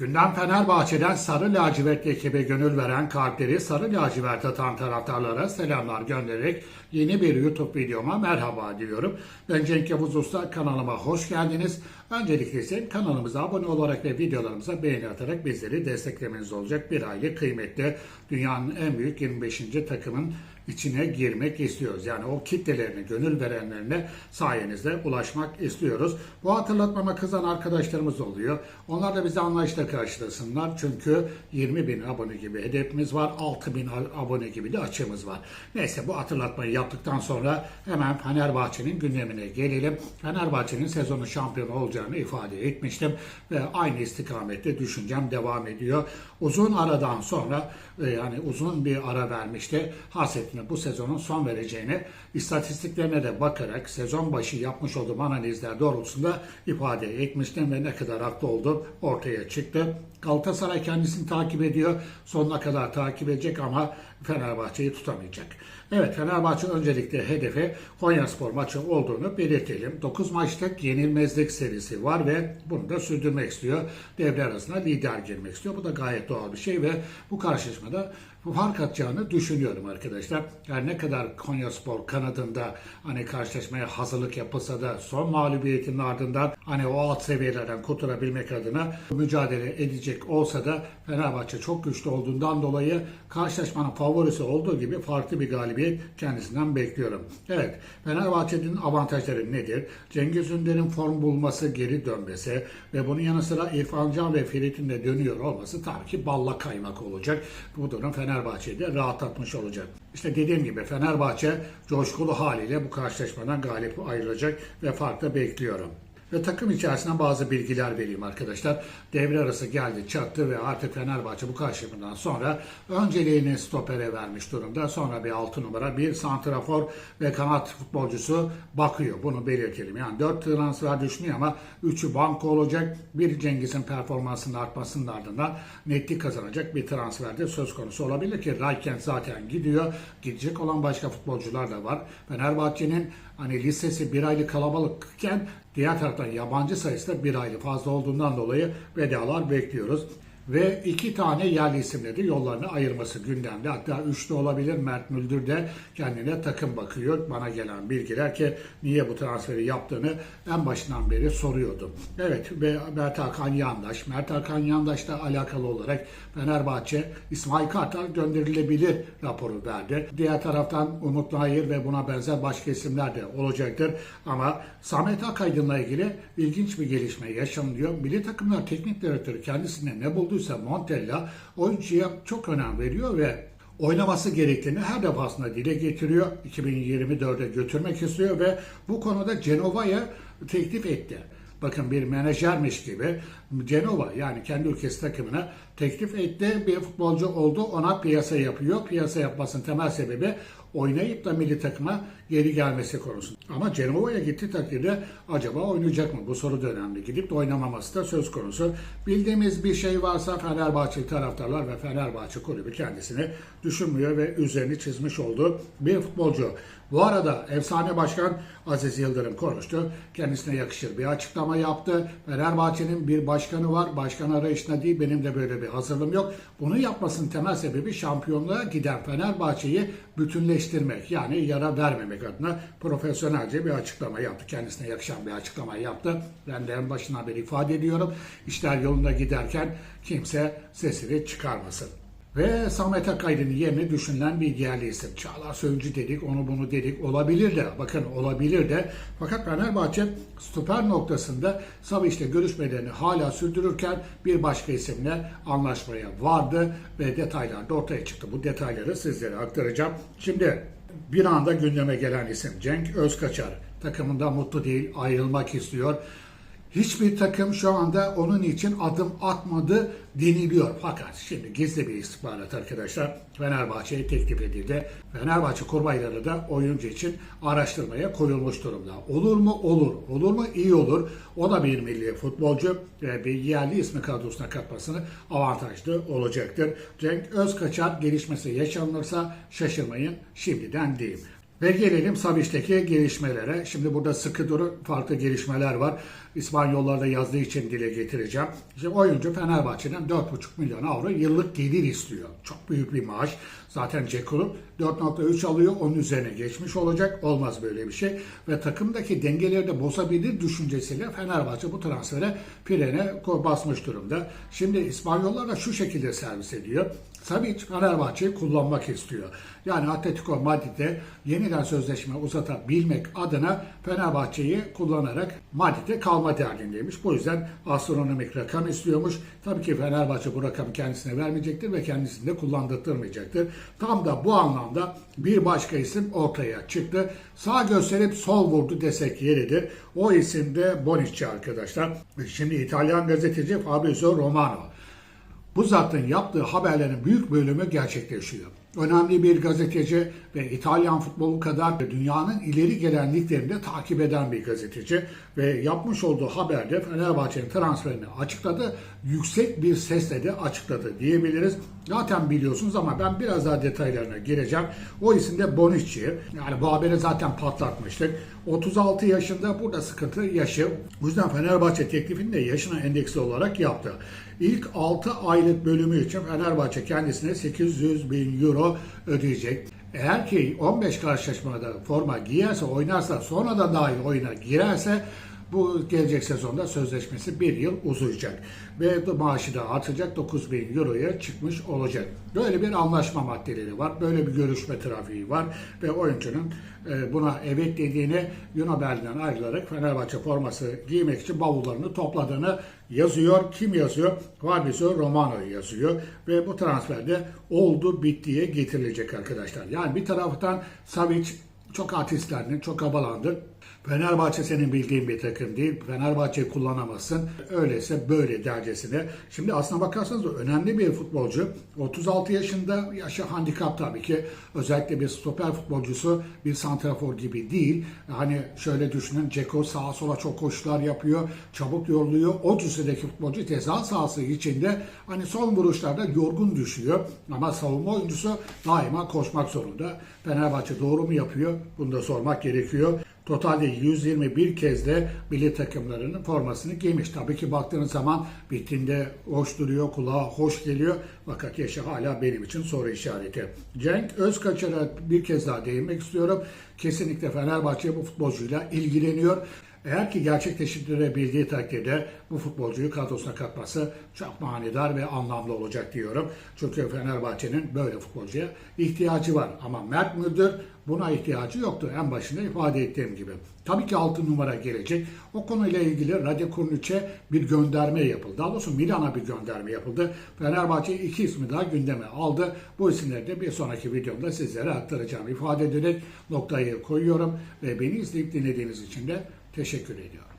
Gündem Fenerbahçe'den Sarı Lacivert ekibe gönül veren kalpleri Sarı Lacivert atan taraftarlara selamlar göndererek yeni bir YouTube videoma merhaba diliyorum. Ben Cenk Yavuz Usta kanalıma hoş geldiniz. Öncelikle ise kanalımıza abone olarak ve videolarımıza beğeni atarak bizleri desteklemeniz olacak bir aile kıymetli dünyanın en büyük 25. takımın içine girmek istiyoruz. Yani o kitlelerine, gönül verenlerine sayenizde ulaşmak istiyoruz. Bu hatırlatmama kızan arkadaşlarımız oluyor. Onlar da bizi anlayışla karşılasınlar. Çünkü 20 bin abone gibi hedefimiz var. 6 bin abone gibi de açığımız var. Neyse bu hatırlatmayı yaptıktan sonra hemen Fenerbahçe'nin gündemine gelelim. Fenerbahçe'nin sezonu şampiyon olacağını ifade etmiştim. Ve aynı istikamette düşüncem devam ediyor. Uzun aradan sonra e, yani uzun bir ara vermişti. Hasretine bu sezonun son vereceğini istatistiklerine de bakarak sezon başı yapmış olduğum analizler doğrultusunda ifade etmiştim ve ne kadar haklı oldum ortaya çıktı. Galatasaray kendisini takip ediyor. Sonuna kadar takip edecek ama Fenerbahçe'yi tutamayacak. Evet Fenerbahçe öncelikle hedefi Konyaspor maçı olduğunu belirtelim. 9 maçlık yenilmezlik serisi var ve bunu da sürdürmek istiyor. Devre arasına lider girmek istiyor. Bu da gayet doğal bir şey ve bu karşılaşmada fark atacağını düşünüyorum arkadaşlar. Her ne kadar Konyaspor kanadında hani karşılaşmaya hazırlık yapılsa da son mağlubiyetinin ardından hani o alt seviyelerden kurtulabilmek adına mücadele edecek olsa da Fenerbahçe çok güçlü olduğundan dolayı karşılaşmanın favorisi olduğu gibi farklı bir galibiyet kendisinden bekliyorum. Evet Fenerbahçe'nin avantajları nedir? Cengiz Ünder'in form bulması, geri dönmesi ve bunun yanı sıra İrfan Can ve Ferit'in de dönüyor olması tabii ki balla kaymak olacak. Bu durum Fenerbahçe'yi de rahatlatmış olacak. İşte dediğim gibi Fenerbahçe coşkulu haliyle bu karşılaşmadan galip ayrılacak ve farklı bekliyorum. Ve takım içerisinden bazı bilgiler vereyim arkadaşlar. Devre arası geldi çattı ve artık Fenerbahçe bu karşılaşmadan sonra önceliğini stopere vermiş durumda. Sonra bir 6 numara, bir santrafor ve kanat futbolcusu bakıyor. Bunu belirtelim. Yani 4 transfer düşünüyor ama 3'ü banko olacak. Bir Cengiz'in performansının artmasının ardından netlik kazanacak bir transferde söz konusu olabilir ki Raykent zaten gidiyor. Gidecek olan başka futbolcular da var. Fenerbahçe'nin hani listesi bir aylık kalabalıkken diğer taraftan yabancı sayısı da bir aylık fazla olduğundan dolayı vedalar bekliyoruz. Ve iki tane yerli isimle de yollarını ayırması gündemde. Hatta üçlü olabilir. Mert Müldür de kendine takım bakıyor. Bana gelen bilgiler ki niye bu transferi yaptığını en başından beri soruyordum. Evet ve Mert Hakan Yandaş. Mert Hakan Yandaş'la alakalı olarak Fenerbahçe İsmail Kartal gönderilebilir raporu verdi. Diğer taraftan Umut Nayır ve buna benzer başka isimler de olacaktır. Ama Samet Akaydın'la ilgili ilginç bir gelişme yaşanıyor. Milli takımlar teknik direktörü kendisine ne bulduysa Montella oyuncuya çok önem veriyor ve oynaması gerektiğini her defasında dile getiriyor. 2024'e götürmek istiyor ve bu konuda Genova'ya teklif etti. Bakın bir menajermiş gibi Genova yani kendi ülkesi takımına teklif etti. Bir futbolcu oldu ona piyasa yapıyor. Piyasa yapmasının temel sebebi oynayıp da milli takıma geri gelmesi konusu. Ama Genova'ya gitti takdirde acaba oynayacak mı? Bu soru da önemli. Gidip de oynamaması da söz konusu. Bildiğimiz bir şey varsa Fenerbahçe taraftarlar ve Fenerbahçe kulübü kendisini düşünmüyor ve üzerini çizmiş olduğu bir futbolcu. Bu arada efsane başkan Aziz Yıldırım konuştu. Kendisine yakışır bir açıklama yaptı. Fenerbahçe'nin bir başkanı var. Başkan arayışında değil benim de böyle bir hazırlığım yok. Bunu yapmasının temel sebebi şampiyonluğa giden Fenerbahçe'yi bütünleştirmek. Yani yara vermemek adına profesyonelce bir açıklama yaptı. Kendisine yakışan bir açıklama yaptı. Ben de en başından beri ifade ediyorum. İşler yolunda giderken kimse sesini çıkarmasın. Ve Samet Akaydın'ın yerine düşünülen bir diğerli isim. Çağlar Söyüncü dedik, onu bunu dedik. Olabilir de, bakın olabilir de. Fakat Fenerbahçe stoper noktasında Savic'le görüşmelerini hala sürdürürken bir başka isimle anlaşmaya vardı ve detaylar da ortaya çıktı. Bu detayları sizlere aktaracağım. Şimdi bir anda gündeme gelen isim Cenk Özkaçar. Takımında mutlu değil, ayrılmak istiyor. Hiçbir takım şu anda onun için adım atmadı deniliyor. Fakat şimdi gizli bir istihbarat arkadaşlar Fenerbahçe'ye teklif edildi. Fenerbahçe kurmayları da oyuncu için araştırmaya koyulmuş durumda. Olur mu? Olur. Olur mu? İyi olur. O da bir milli futbolcu ve bir yerli ismi kadrosuna katmasını avantajlı olacaktır. Cenk Özkaçar gelişmesi yaşanırsa şaşırmayın şimdiden diyeyim. Ve gelelim Savic'teki gelişmelere. Şimdi burada sıkı duru farklı gelişmeler var. İspanyollarda yazdığı için dile getireceğim. İşte oyuncu Fenerbahçe'den 4,5 milyon avro yıllık gelir istiyor. Çok büyük bir maaş. Zaten Ceko 4.3 alıyor. Onun üzerine geçmiş olacak. Olmaz böyle bir şey. Ve takımdaki dengeleri de bozabilir düşüncesiyle Fenerbahçe bu transfere frene basmış durumda. Şimdi İspanyollar da şu şekilde servis ediyor. Savic Fenerbahçe'yi kullanmak istiyor. Yani Atletico Madrid'de yeniden sözleşme uzatabilmek adına Fenerbahçe'yi kullanarak Madrid'de kalma derdindeymiş. Bu yüzden astronomik rakam istiyormuş. Tabii ki Fenerbahçe bu rakamı kendisine vermeyecektir ve kendisini de kullandırtmayacaktır. Tam da bu anlamda bir başka isim ortaya çıktı. Sağ gösterip sol vurdu desek yeridir. O isim de Bonucci arkadaşlar. Şimdi İtalyan gazeteci Fabrizio Romano. Bu zatın yaptığı haberlerin büyük bölümü gerçekleşiyor. Önemli bir gazeteci ve İtalyan futbolu kadar dünyanın ileri gelen liglerinde takip eden bir gazeteci ve yapmış olduğu haberde Fenerbahçe'nin transferini açıkladı. Yüksek bir sesle de açıkladı diyebiliriz. Zaten biliyorsunuz ama ben biraz daha detaylarına gireceğim. O isim de Bonucci. Yani bu haberi zaten patlatmıştık. 36 yaşında burada sıkıntı yaşı. Bu yüzden Fenerbahçe teklifini de yaşına endeksli olarak yaptı. İlk 6 aylık bölümü için Fenerbahçe kendisine 800 bin euro ödeyecek. Eğer ki 15 karşılaşmada forma giyerse, oynarsa, sonra da dahil oyuna girerse bu gelecek sezonda sözleşmesi bir yıl uzayacak. Ve maaşı da artacak 9 bin euroya çıkmış olacak. Böyle bir anlaşma maddeleri var. Böyle bir görüşme trafiği var. Ve oyuncunun e, buna evet dediğini Yunan Berlin'den ayrılarak Fenerbahçe forması giymek için bavullarını topladığını yazıyor. Kim yazıyor? Fabrizio Romano yazıyor. Ve bu transferde oldu bittiye getirilecek arkadaşlar. Yani bir taraftan Savic çok artistlendi, çok abalandı. Fenerbahçe senin bildiğin bir takım değil. Fenerbahçe'yi kullanamazsın. Öyleyse böyle dercesine. Şimdi aslına bakarsanız önemli bir futbolcu. 36 yaşında yaşı handikap tabii ki. Özellikle bir stoper futbolcusu bir santrafor gibi değil. Hani şöyle düşünün Ceko sağa sola çok koşular yapıyor. Çabuk yoruluyor. O cüssedeki futbolcu ceza sahası içinde hani son vuruşlarda yorgun düşüyor. Ama savunma oyuncusu daima koşmak zorunda. Fenerbahçe doğru mu yapıyor? Bunu da sormak gerekiyor. Totalde 121 kez de milli takımlarının formasını giymiş. Tabii ki baktığınız zaman bittiğinde hoş duruyor, kulağa hoş geliyor. Fakat yaşı hala benim için soru işareti. Cenk Özkaçar'a bir kez daha değinmek istiyorum. Kesinlikle Fenerbahçe bu futbolcuyla ilgileniyor. Eğer ki gerçekleştirebildiği takdirde bu futbolcuyu kadrosuna katması çok manidar ve anlamlı olacak diyorum. Çünkü Fenerbahçe'nin böyle futbolcuya ihtiyacı var. Ama Mert Müldür buna ihtiyacı yoktu. En başında ifade ettiğim gibi. Tabii ki 6 numara gelecek. O konuyla ilgili Rade Kurniç'e bir gönderme yapıldı. Daha doğrusu Milan'a bir gönderme yapıldı. Fenerbahçe iki ismi daha gündeme aldı. Bu isimleri de bir sonraki videomda sizlere aktaracağım. ifade ederek noktayı koyuyorum ve beni izleyip dinlediğiniz için de teşekkür ediyorum.